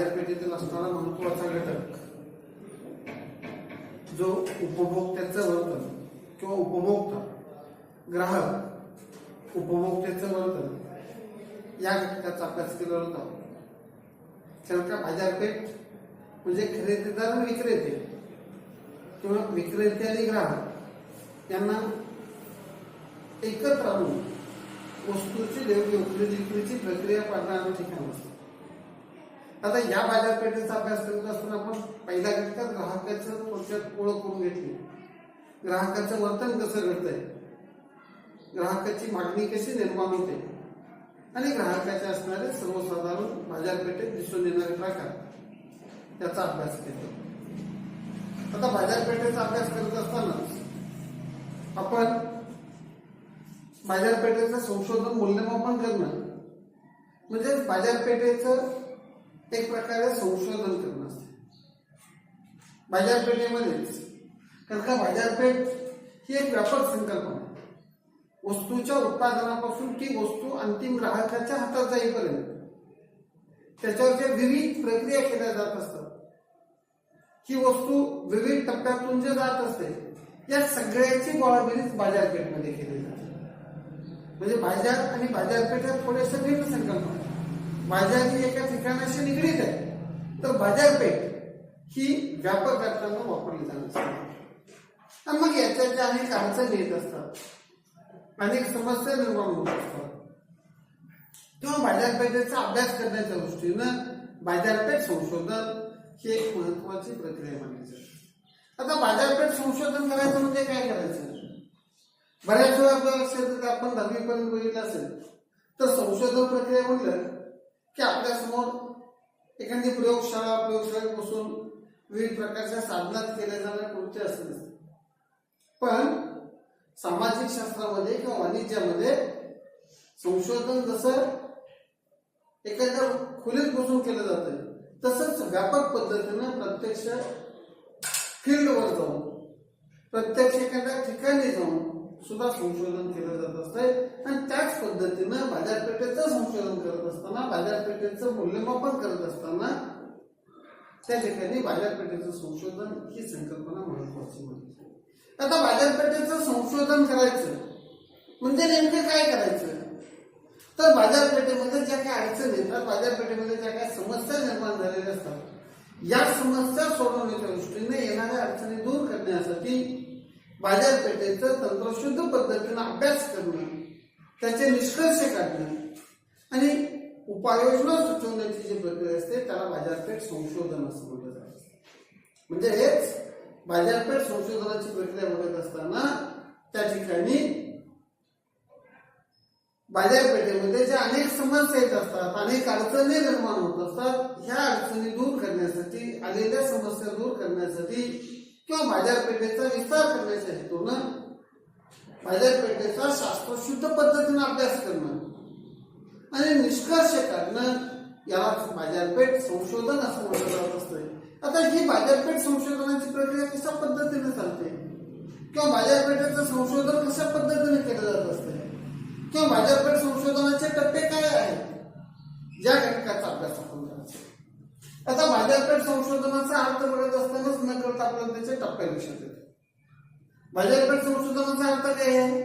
बाजारपेठेतील असणारा महत्त्वाचा घटक जो उपभोक्त्याचं वर्तन किंवा उपभोक्ता ग्राहक उपभोक्त्याचं वर्तन या घटकाचा अभ्यास केला होता. कारण बाजारपेठ म्हणजे खरेदीदार आणि विक्रेते किंवा विक्रेते आणि ग्राहक यांना एकत्र आणून वस्तूची देवघेव खरेदी विक्रीची प्रक्रिया पाडणारं ठिकाण असतं. आता या बाजारपेठेचा अभ्यास करत असताना आपण पहिल्या घटका ग्राहकाचं थोडक्यात ओळख करून घेतली. ग्राहकाचं वर्तन कसं घडतंय? ग्राहकाची मागणी कशी निर्माण होते? आणि ग्राहकाचे असणारे सर्वसाधारण बाजारपेठेत दिसून येणारे प्रकार. याचा अभ्यास केला. आता बाजारपेठेचा अभ्यास करत असताना आपण बाजारपेठेचं संशोधन मूल्यमापन करणं म्हणजे बाजारपेठेचं एक प्रकारे संशोधन करणं असते. बाजारपेठेमध्येच. कारण का बाजारपेठ ही एक व्यापक संकल्पना आहे. वस्तूच्या उत्पादनापासून ती वस्तू अंतिम ग्राहकाच्या हातात जाईपर्यंत. त्याच्यावर ज्या विविध प्रक्रिया केल्या जात असतात. ही वस्तू विविध टप्प्यातून जे जात असते या सगळ्याची गोळाबेरीज बाजारपेठमध्ये केली जाते. म्हणजे बाजार आणि बाजारपेठेत थोडेसे भिन्न संकल्पना माझ्या ही एका ठिकाणाशी निगडीत आहे. तर बाजारपेठ ही व्यापक अर्थानं वापरली जात असते. आणि मग याच्या ज्या अनेक अडचणी येत असतात. अनेक समस्या निर्माण होत असतात. तेव्हा बाजारपेठेचा अभ्यास करण्याच्या दृष्टीनं बाजारपेठ संशोधन ही एक महत्वाची प्रक्रिया मानली जाते आता बाजारपेठ संशोधन करायचं म्हणजे काय करायचं? बऱ्याच वेळा आपल्या लक्षात येतं आपण दहावीपर्यंत बघितलं असेल. तर संशोधन प्रक्रिया म्हणलं की आपल्यासमोर एखादी प्रयोगशाळा प्रयोगशाळेत बसून विविध प्रकारच्या साधनात केल्या जाणाऱ्या कृत्य असत पण सामाजिक शास्त्रामध्ये किंवा वाणिज्यामध्ये संशोधन जसं एखाद्या खोलीत बसून केलं जातं तसंच व्यापक पद्धतीनं प्रत्यक्ष फील्डवर जाऊन प्रत्यक्ष एखाद्या ठिकाणी जाऊन सुद्धा संशोधन केलं जात असतंय. आणि त्याच पद्धतीनं बाजारपेठेचं संशोधन करत असताना बाजारपेठेचं मूल्यमापन करत असताना त्या ठिकाणी बाजारपेठेचं संशोधन ही संकल्पना महत्वाची म्हणजे आता बाजारपेठेचं संशोधन करायचं म्हणजे नेमकं काय करायचं? तर बाजारपेठेमध्ये ज्या काही अडचणी येतात बाजारपेठेमध्ये ज्या काही समस्या निर्माण झालेल्या असतात या समस्या सोडवण्याच्या दृष्टीने येणाऱ्या अडचणी दूर करण्यासाठी बाजारपेठेचं तंत्रशुद्ध पद्धतीनं अभ्यास करणं त्याचे निष्कर्ष काढणं आणि उपाययोजना सुचवण्याची जी प्रक्रिया असते त्याला बाजारपेठ संशोधन असं म्हटलं जातं. म्हणजे हेच बाजारपेठ संशोधनाची प्रक्रिया बघत असताना त्या ठिकाणी बाजारपेठेमध्ये ज्या अनेक समस्या येत असतात अनेक अडचणी निर्माण होत असतात ह्या अडचणी दूर करण्यासाठी आलेल्या समस्या दूर करण्यासाठी किंवा बाजारपेठेचा विस्तार करण्याच्या हेतूनं बाजारपेठेचा शास्त्रशुद्ध पद्धतीनं अभ्यास करणं. आणि निष्कर्ष काढणं यालाच बाजारपेठ संशोधन असं म्हटलं जात असतं आता ही बाजारपेठ संशोधनाची प्रक्रिया कशा पद्धतीने चालते? किंवा बाजारपेठेचं संशोधन कशा पद्धतीने केलं जात असते किंवा बाजारपेठ संशोधनाचे टप्पे काय आहेत? या घटकाचा अभ्यास आपण आता बाजारपेठ संशोधनाचा अर्थ बघत असतानाच न करता आपल्याला त्याचे टप्पे लक्षात येतात. बाजारपेठ संशोधनाचा अर्थ काय आहे?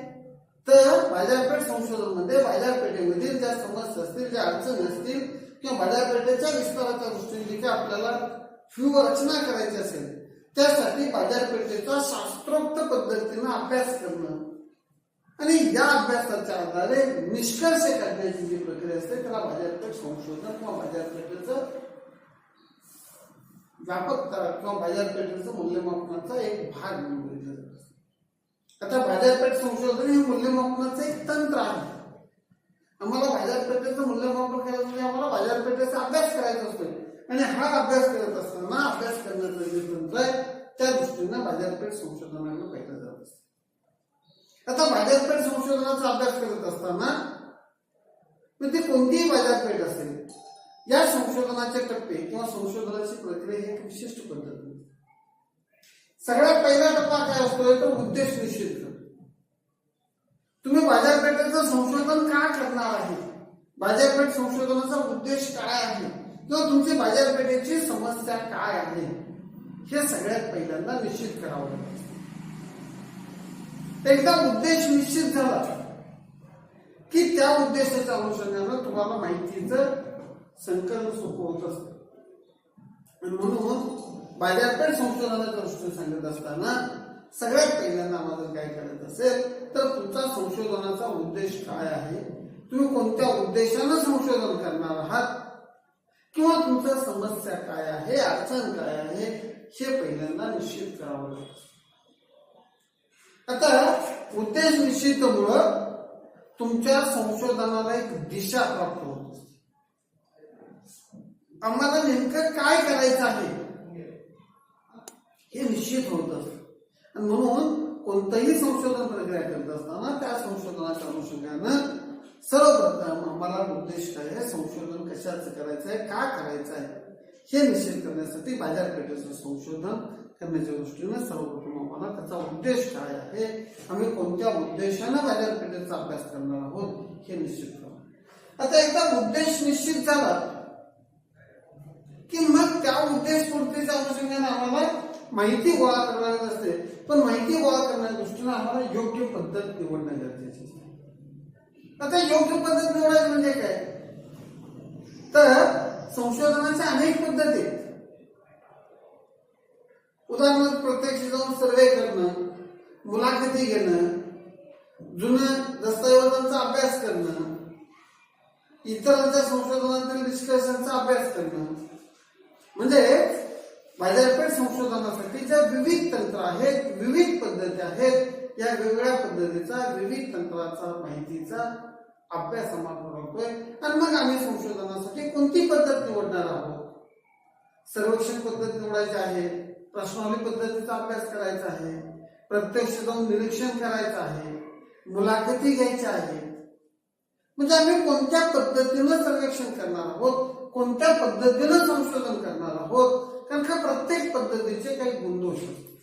तर बाजारपेठ संशोधनमध्ये बाजारपेठेमधील ज्या समस्या असतील ज्या अडचणी असतील किंवा बाजारपेठेच्या विस्ताराच्या दृष्टीने जी आपल्याला व्यूह रचना करायची असेल त्यासाठी बाजारपेठेचा शास्त्रोक्त पद्धतीनं अभ्यास करणं. आणि या अभ्यासाच्या आधारे निष्कर्ष काढण्याची जी प्रक्रिया असते त्याला बाजारपेठ संशोधन किंवा बाजारपेठेचं व्यापक करा किंवा बाजारपेठेचं मूल्यमापनाचा एक भाग म्हणून जातो आता बाजारपेठ संशोधन हे मूल्यमापनाचं एक तंत्र आहे. आम्हाला बाजारपेठेचं मूल्यमापन करायचं म्हणजे आम्हाला बाजारपेठेचा अभ्यास करायचा असतो आणि हा अभ्यास करत असताना अभ्यास करण्याचं जे तंत्र आहे त्या दृष्टीनं बाजारपेठ संशोधनाला पाहिलं जात असतं. आता बाजारपेठ संशोधनाचा अभ्यास करत असताना म्हणजे कोणतीही बाजारपेठ असेल या संशोधनाचे टप्पे किंवा संशोधनाची प्रक्रिया ही एक विशिष्ट पद्धत सगळ्यात पहिला टप्पा काय असतो? तो उद्देश निश्चित तुम्ही बाजारपेठेचं संशोधन का करणार आहे? बाजारपेठ संशोधनाचा उद्देश काय आहे? किंवा तुमची बाजारपेठेची समस्या काय आहे? हे सगळ्यात पहिल्यांदा निश्चित करावं लागतं. एकदा उद्देश निश्चित झाला की त्या उद्देशाच्या अनुषंगानं तुम्हाला माहितीचं संकलन सोपं होत असतं. म्हणून बाजारपेठ संशोधनाच्या दृष्टीने सांगत असताना सगळ्यात पहिल्यांदा आम्हाला काय करत असेल तर तुमचा संशोधनाचा उद्देश काय आहे? तुम्ही कोणत्या उद्देशानं संशोधन करणार आहात? किंवा तुमच्या समस्या काय आहे अडचण काय आहे हे पहिल्यांदा निश्चित करावं लागतं. आता उद्देश निश्चितमुळं तुमच्या संशोधनाला एक दिशा प्राप्त होत असते. आम्हाला नेमकं काय करायचं आहे? हे निश्चित होत असतं. आणि म्हणून कोणतंही संशोधन प्रक्रिया करत असताना त्या संशोधनाच्या अनुषंगानं सर्वप्रथम आम्हाला उद्देश काय आहे? संशोधन कशाचं करायचं आहे? का करायचं आहे? हे निश्चित करण्यासाठी बाजारपेठेचं संशोधन करण्याच्या दृष्टीने सर्वप्रथम आम्हाला त्याचा उद्देश काय आहे? आम्ही कोणत्या उद्देशानं बाजारपेठेचा अभ्यास करणार आहोत? हे निश्चित करू आता एकदा उद्देश निश्चित झाला की मग त्या उद्देश पूर्तीच्या अनुषंगाने आम्हाला माहिती गोळा करणार असते. पण माहिती गोळा करण्याच्या दृष्टीने आम्हाला योग्य पद्धत निवडणं गरजेचं आता योग्य पद्धत निवडायची म्हणजे काय? तर संशोधनाच्या अनेक पद्धती आहेत. उदाहरणार्थ प्रत्यक्ष जाऊन सर्वे करणं मुलाखती घेणं जुन्या दस्तऐवजांचा अभ्यास करणं इतरांच्या संशोधनातील निष्कर्षांचा अभ्यास करणं म्हणजे बाजारपेठ संशोधनासाठी ज्या विविध तंत्र आहेत विविध पद्धती आहेत या वेगवेगळ्या पद्धतीचा विविध तंत्राचा माहितीचा अभ्यास आम्हाला होतोय. आणि मग आम्ही संशोधनासाठी कोणती पद्धत निवडणार आहोत? सर्वेक्षण पद्धत निवडायची आहे प्रश्नावली पद्धतीचा अभ्यास करायचा आहे प्रत्यक्ष जाऊन निरीक्षण करायचं आहे मुलाखती घ्यायच्या आहेत. म्हणजे आम्ही कोणत्या पद्धतीनं सर्वेक्षण करणार आहोत? कोणत्या पद्धतीनं संशोधन करणार आहोत? कारण का प्रत्येक पद्धतीचे काही गुणदोष असतात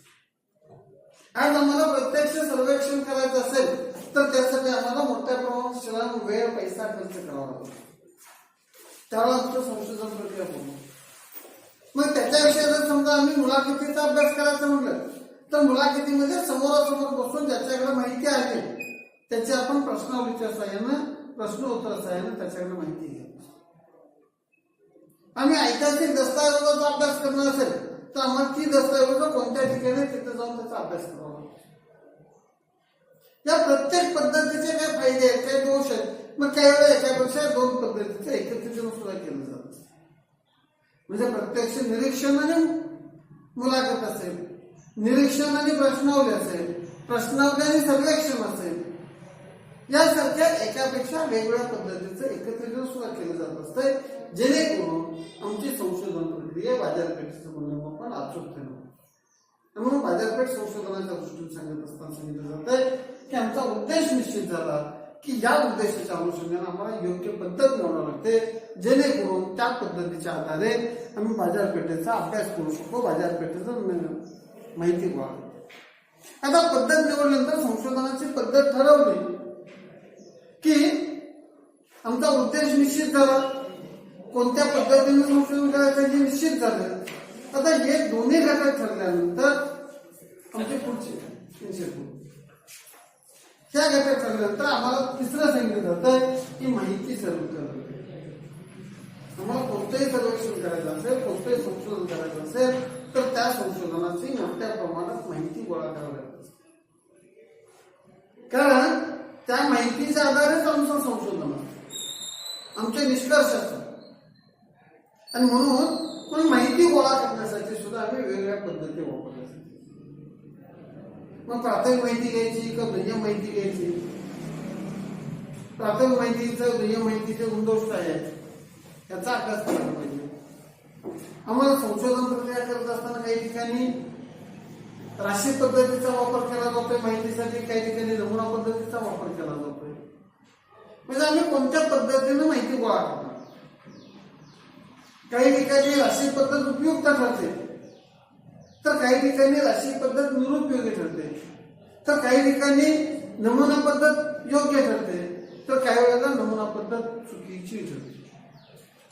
आज आम्हाला प्रत्यक्ष सर्वेक्षण करायचं असेल तर त्यासाठी आम्हाला मोठ्या प्रमाणात श्रम वेळ पैसा खर्च करावा लागतो. त्यावेळेला आमचं संशोधन प्रक्रिया पूर्ण मग त्याच्याविषयी जर समजा आम्ही मुलाखतीचा अभ्यास करायचा म्हटलं तर मुलाखतीमध्ये समोरासमोर बसून ज्याच्याकडे माहिती आहे त्याचे आपण प्रश्न विचार साह्यानं प्रश्न उत्तर साह्यानं त्याच्याकडे माहिती आणि ऐतिहासिक दस्तऐवजाचा अभ्यास करणार असेल तर आम्हाला ती दस्तऐवज कोणत्या ठिकाणी तिथे जाऊन त्याचा अभ्यास करावा या प्रत्येक पद्धतीचे काय फायदे आहेत काय दोष आहेत मग काही वेळा एकापेक्षा दोन पद्धतीचं एकत्रीकरण सुद्धा केलं जात. म्हणजे प्रत्यक्ष निरीक्षण आणि मुलाखत असेल निरीक्षण आणि प्रश्नावली असेल प्रश्नावली आणि सर्वेक्षण असेल यासारख्या एकापेक्षा वेगवेगळ्या पद्धतीचं एकत्रीकरण सुद्धा केलं जात असतंय जेणेकरून आमची संशोधन प्रक्रिया बाजारपेठेचं मूल्यमापन अचूक होतं. म्हणून बाजारपेठ संशोधनाच्या दृष्टीने सांगत असताना सांगितलं जात आहे की आमचा उद्देश निश्चित झाला की या उद्देशाच्या अनुषंगाने आम्हाला योग्य पद्धत मिळवावी लागते जेणेकरून त्या पद्धतीच्या आधारे आम्ही बाजारपेठेचा अभ्यास करू शकतो बाजारपेठेचं माहिती गोळा आता पद्धत निवडल्यानंतर संशोधनाची पद्धत ठरवली की आमचा उद्देश निश्चित झाला कोणत्या पद्धतीने संशोधन करायचं हे निश्चित झालं. आता हे दोन्ही घटक ठरल्यानंतर आमचे पुढचे तीनशे ह्या घटक ठरल्यानंतर आम्हाला तिसरं सांगितलं जातं की माहिती सर्व आम्हाला कोणतंही सर्वेक्षण करायचं असेल कोणतंही संशोधन करायचं असेल तर त्या संशोधनाची मोठ्या प्रमाणात माहिती गोळा करावी लागते. कारण त्या माहितीच्या आधारेच आमचं संशोधन असतं आमचे निष्कर्ष असतात. आणि म्हणून पण माहिती गोळा करण्यासाठी सुद्धा आम्ही वेगवेगळ्या पद्धती वापरल्या मग प्राथमिक माहिती घ्यायची का दुय्यम माहिती घ्यायची? प्राथमिक माहितीचं दुय्यम माहितीचे गुणदोष काय आहेत याचा अभ्यास करायला पाहिजे. आम्हाला संशोधन प्रक्रिया करत असताना काही ठिकाणी राशी पद्धतीचा वापर केला जातोय माहितीसाठी काही ठिकाणी नमुना पद्धतीचा वापर केला जातोय. म्हणजे आम्ही कोणत्या पद्धतीने माहिती गोळा करणार? काही ठिकाणी राशी पद्धत उपयुक्त ठरते. तर काही ठिकाणी राशी पद्धत निरुपयोगी ठरते. तर काही ठिकाणी नमुना पद्धत योग्य ठरते. तर काही वेळेला नमुना पद्धत चुकीची ठरते.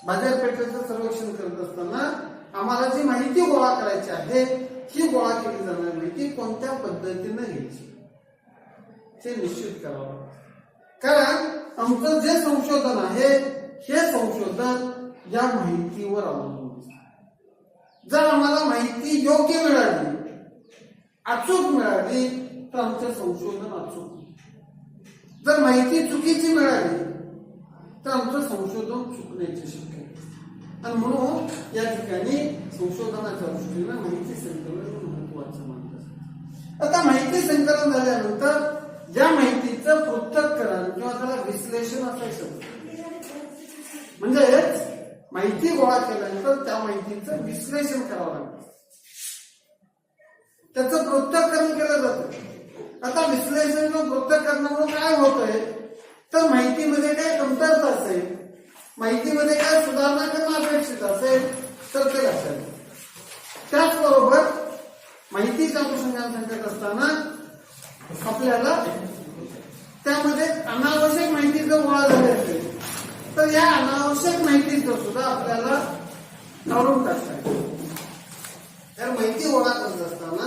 बाजारपेठेचं सर्वेक्षण करत असताना आम्हाला जी माहिती गोळा करायची आहे ही गोळा केली जाणारी माहिती कोणत्या पद्धतीनं घ्यायची? ते निश्चित करावं कारण आमचं जे संशोधन आहे हे संशोधन या माहितीवर अवलंबून जर आम्हाला माहिती योग्य मिळाली अचूक मिळाली तर आमचं संशोधन अचूक जर माहिती चुकीची मिळाली तर आमचं संशोधन चुकण्याची शक्यता आणि म्हणून या ठिकाणी संशोधनाच्या दृष्टीने माहिती संकलन महत्वाचं मानलं आता माहिती संकलन झाल्यानंतर या माहितीचं पृथक्करण किंवा त्याला विश्लेषण असायचं. म्हणजेच माहिती गोळा केल्यानंतर त्या माहितीचं विश्लेषण करावं लागतं. त्याचं वृत्तकरण केलं जातं. आता विश्लेषण किंवा काय होतंय? तर माहितीमध्ये काय कमतरता असेल माहितीमध्ये काय सुधारणा करणं अपेक्षित असेल तर ते लक्षात त्याचबरोबर माहितीच्या अनुषंगाने सांगत असताना आपल्याला त्यामध्ये अनावश्यक माहिती जर गोळा झाली असेल तर या अनावश्यक माहितीचं सुद्धा आपल्याला काढून टाकता येईल. तर माहिती गोळा करत असताना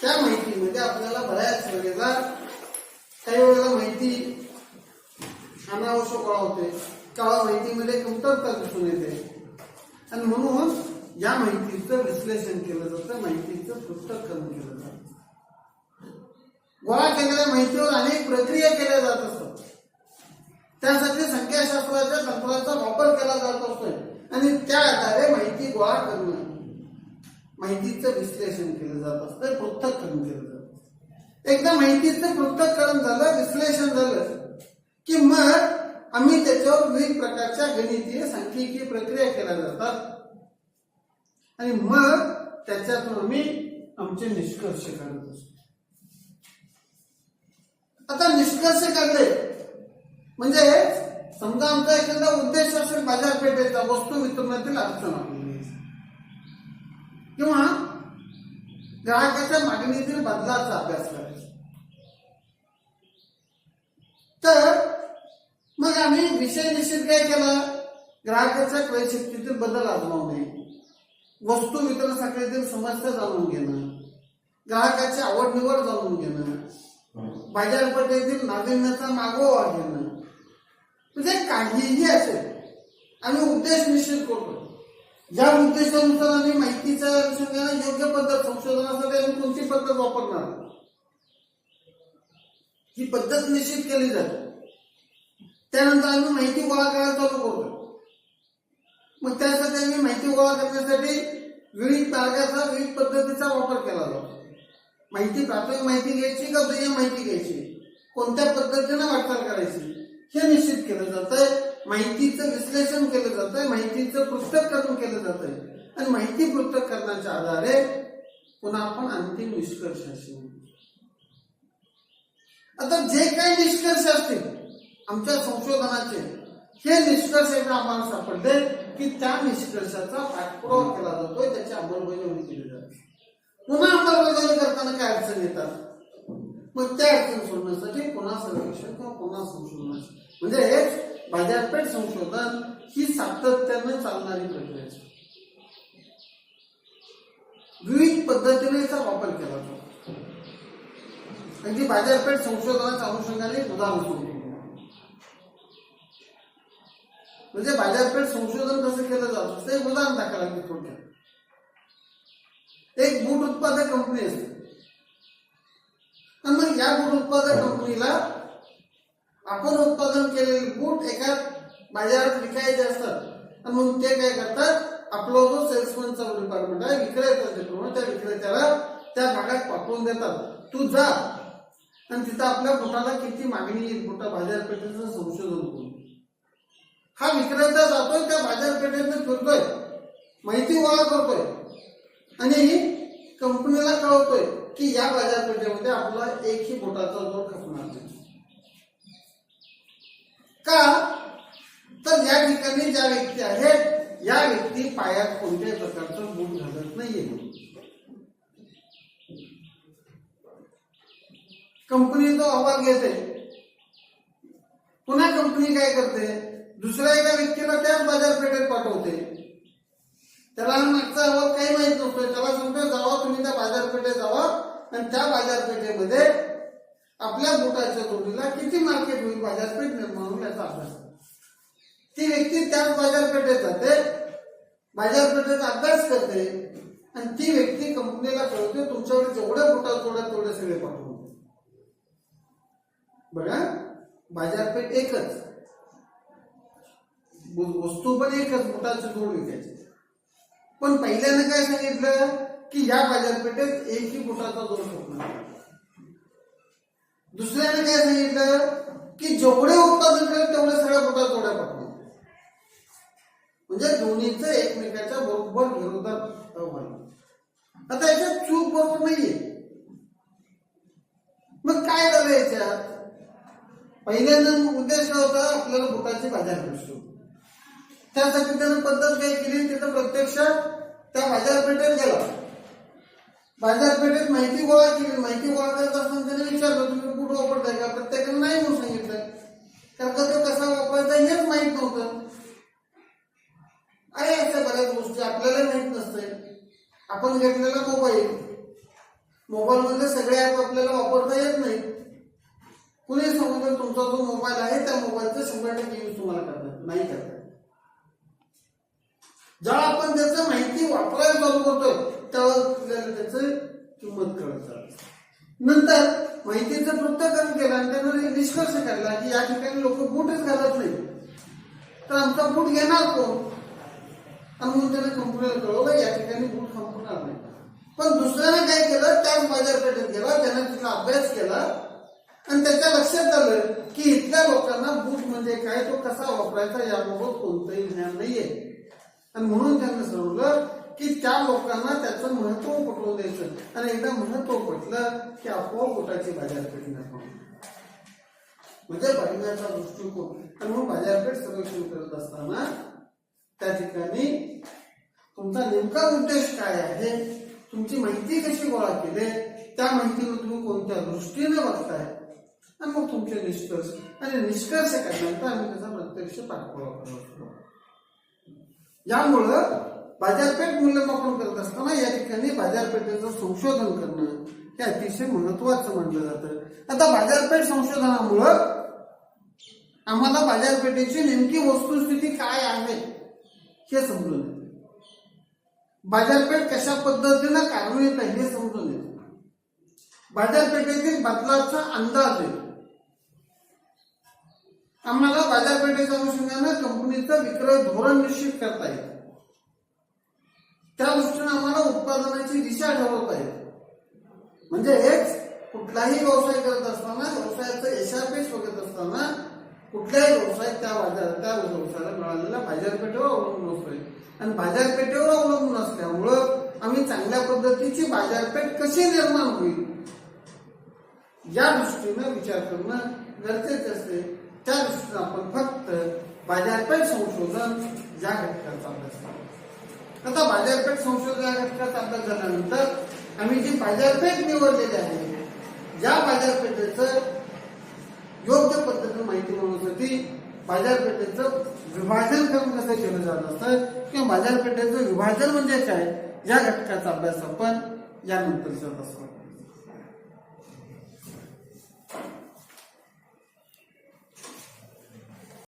त्या माहितीमध्ये आपल्याला बऱ्याच वेळेला काही वेळेला माहिती अनावश्यक गोळा होते किंवा माहितीमध्ये कमतरता दिसून येते. आणि म्हणून या माहितीचं विश्लेषण केलं जातं माहितीचं पृथक्करण केलं जातं. गोळा केलेल्या माहितीवर अनेक प्रक्रिया केल्या जात असतात. त्यासाठी संख्याशास्त्राच्या तंत्राचा वापर केला जात असतोय. आणि त्या आधारे माहिती गोळा करणं माहितीचं विश्लेषण केलं जात असतं पृथक्करण केलं जातं एकदा माहितीचं पृथक्करण झालं विश्लेषण झालं की मग आम्ही त्याच्यावर विविध प्रकारच्या गणितीय सांख्यिकीय प्रक्रिया केल्या जातात. आणि मग त्याच्यातून आम्ही आमचे निष्कर्ष काढत असतो. आता निष्कर्ष काढले. म्हणजे समजा आमचा एखादा उद्देश असेल बाजारपेठेचा वस्तू वितरणातील अडचण. किंवा ग्राहकाच्या मागणीतील बदलाचा अभ्यास करायचा. तर मग आम्ही विषय निश्चित काय केला? ग्राहकाच्या क्रयशक्तीतील बदल आजमावणे. वस्तू वितरण साखळीतील समस्या जाणून घेणं. ग्राहकाची आवड निवड जाणून घेणं. बाजारपेठेतील नाविन्याचा मागोवा घेणं. म्हणजे काहीही असेल. आम्ही उद्देश निश्चित करतो. ज्या उद्देशानुसार आम्ही माहितीच्या अनुषंगाने योग्य पद्धत संशोधनासाठी आम्ही कोणती पद्धत वापरणार? ही पद्धत निश्चित केली जाते. त्यानंतर आम्ही माहिती गोळा करायला चालू करतो. मग त्यासाठी आम्ही माहिती गोळा करण्यासाठी विविध मार्गाचा विविध पद्धतीचा वापर केला जातो. माहिती प्राथमिक माहिती घ्यायची का दुय्यम माहिती घ्यायची? कोणत्या पद्धतीने वाटचाल करायची? हे निश्चित केलं जातंय. माहितीचं विश्लेषण केलं जातंय. माहितीचं पृथक्करण केलं जातंय. आणि माहिती पृथक्करणाच्या आधारे पुन्हा आपण अंतिम निष्कर्षाशी आता जे काही निष्कर्ष असतील आमच्या संशोधनाचे हे निष्कर्ष एकदा आम्हाला सापडले की त्या निष्कर्षाचा पाठपुरावा केला जातोय त्याची अंमलबजावणी केली जाते. पुन्हा अंमलबजावणी करताना काय अडचण येतात? मग त्या अडचण सोडण्यासाठी पुन्हा सर्वेक्षण किंवा पुन्हा संशोधन? म्हणजे हेच बाजारपेठ संशोधन ही सातत्यानं चालणारी प्रक्रिया आहे. विविध पद्धतीने याचा वापर केला जातो. अगदी बाजारपेठ संशोधनाच्या अनुषंगाने उदाहरण सांगतो म्हणजे बाजारपेठ संशोधन कसं केलं जात? असतं एक उदाहरण दाखवायला मी थोडक्यात. एक बूट उत्पादक कंपनी असते. तर मग या बूट उत्पादक कंपनीला आपण उत्पादन केलेले बूट एका बाजारात विकायचे असतात तर मग ते काय करतात आपला जो सेल्समॅनचा डिपार्टमेंट आहे विक्रेता डिपार्टमेंट त्या विक्रेत्याला त्या भागात पाठवून देतात. तू जा. आणि तिथं आपल्या बुटाला किती मागणी येईल बुटा बाजारपेठेचं संशोधन करून. हा विक्रेता जातोय त्या बाजारपेठेत फिरतोय. माहिती गोळा करतोय. आणि कंपनीला कळवतोय. की या बाजारपेठेमध्ये आपला एकही बोटाचा जोर खपणार नाही. का? तर या ठिकाणी ज्या व्यक्ती आहेत या व्यक्ती पायात कोणत्याही प्रकारचं बूट घालत नाहीये. कंपनी तो अहवाल घेते. पुन्हा कंपनी काय करते? दुसऱ्या एका व्यक्तीला त्याच बाजारपेठेत पाठवते. त्याला मागचा अहवाल काही माहीत नसतोय त्याला सांगतोय जावा तुम्ही त्या बाजारपेठेत जावा. आणि त्या बाजारपेठेमध्ये आपल्या बोटाच्या जोडीला किती मार्केट होईल? बाजारपेठ निर्माण होईल याचा अभ्यास ती व्यक्ती त्याच बाजारपेठेत जाते बाजारपेठेचा अभ्यास करते आणि ती व्यक्ती कंपनीला कळवते तुमच्याकडे जेवढ्या बोटात तोड्या तेवढे सगळे पाठवून बघा बाजारपेठ एकच. वस्तू पण एकच बोटाची जोड विकायची. पण पहिल्यानं काय सांगितलं की या बाजारपेठेत एकही बोटाचा जोड शकणार दुसऱ्यानं काय सांगितलं की जेवढे उत्पादन करेल तेवढे सगळ्या बोटा जोड्या पाठवणार म्हणजे दोन्हीच एकमेकाच्या बरोबर विरोधात आता याच्यात चूक बरोबर नाहीये. मग काय झालं याच्यात? पहिल्यांदा उद्देश होता आपल्याला बुटाची बाजारपेठ शोध त्यासाठी त्यानं पद्धत काय केली? तिथं प्रत्यक्ष त्या बाजारपेठेत गेला. बाजारपेठेत माहिती गोळा केली. माहिती गोळा करत असताना त्याने विचारलं तुम्ही कुठं वापरताय? का? प्रत्येकाने नाही म्हणून सांगितलं. कारण का तो कसा वापरायचा हेच माहीत नव्हतं. आहे अशा बऱ्याच गोष्टी. आपल्याला माहीत नसते आपण घेतलेला मोबाईल. मोबाईल मध्ये सगळे ऍप आपल्याला वापरता येत नाही कुणी सांगतो तुमचा जो मोबाईल आहे त्या मोबाईलचा शंभर टक्के यूज तुम्हाला करतात नाही करतात जेव्हा आपण त्याचं माहिती वापरायला चालू करतोय तेव्हा आपल्याला त्याचं किंमत कळत नंतर माहितीचं पृथ्थकरण केलं आणि त्यानं निष्कर्ष काढला की या ठिकाणी लोक बूटच घालत नाही तर आमचा बूट घेणार कोण? आणि म्हणून त्याने कंपनीला कळवलं या ठिकाणी बूट संपणार नाही. पण दुसऱ्याने काय केलं? त्याच बाजारपेठेत गेला त्याने तिथला अभ्यास केला आणि त्याच्या लक्षात आलं की इथल्या लोकांना बूट म्हणजे काय तो कसा वापरायचा याबाबत कोणतंही ज्ञान नाहीये. आणि म्हणून त्यांना ठरवलं की त्या लोकांना त्याचं महत्त्व पटवून द्यायचं. आणि एकदा महत्त्व पटलं की आपोआप पोटाची बाजारपेठ निर्माण म्हणजे बघण्याचा दृष्टिकोन. आणि म्हणून बाजारपेठ सर्वेक्षण करत असताना त्या ठिकाणी तुमचा नेमका उद्देश काय आहे? तुमची माहिती कशी गोळा केली? त्या माहितीवर तुम्ही कोणत्या दृष्टीने बघताय? आणि मग तुमचे निष्कर्ष. आणि निष्कर्ष काढल्यानंतर आम्ही त्याचा प्रत्यक्ष पाठपुरावा करतो यामुळं बाजारपेठ मूल्यमापन करत असताना या ठिकाणी बाजारपेठेचं संशोधन करणं हे अतिशय महत्वाचं म्हटलं जातं. आता बाजारपेठ संशोधनामुळं आम्हाला बाजारपेठेची नेमकी वस्तुस्थिती काय आहे हे समजून येते. बाजारपेठ कशा पद्धतीनं कार्यान्वित आहे हे समजून येते. बाजारपेठेतील बदलाचा अंदाज येतो. आम्हाला बाजारपेठेच्या अनुषंगानं कंपनीचं विक्रय धोरण निश्चित करता येईल त्या दृष्टीने आम्हाला उत्पादनाची दिशा ठरवता येईल म्हणजे हेच कुठलाही व्यवसाय करत असताना व्यवसायाचं यशापेश बघत असताना कुठल्याही व्यवसाय त्या बाजार त्या व्यवसायाला मिळालेल्या बाजारपेठेवर अवलंबून असतोय आणि बाजारपेठेवर अवलंबून असल्यामुळं आम्ही चांगल्या पद्धतीची बाजारपेठ कशी निर्माण होईल? या दृष्टीनं विचार करणं गरजेचे असते. त्या दृष्टीनं आपण फक्त बाजारपेठ संशोधन या घटकाचा अभ्यास करतो आता बाजारपेठ संशोधन या घटकाचा अभ्यास झाल्यानंतर आम्ही जी बाजारपेठ निवडलेली आहे या बाजारपेठेचं योग्य पद्धतीने माहिती मिळवण्यासाठी बाजारपेठेचं विभाजन करून कसं केलं जात असतं किंवा बाजारपेठेचं विभाजन म्हणजे काय या घटकाचा अभ्यास आपण यानंतर करत असतो.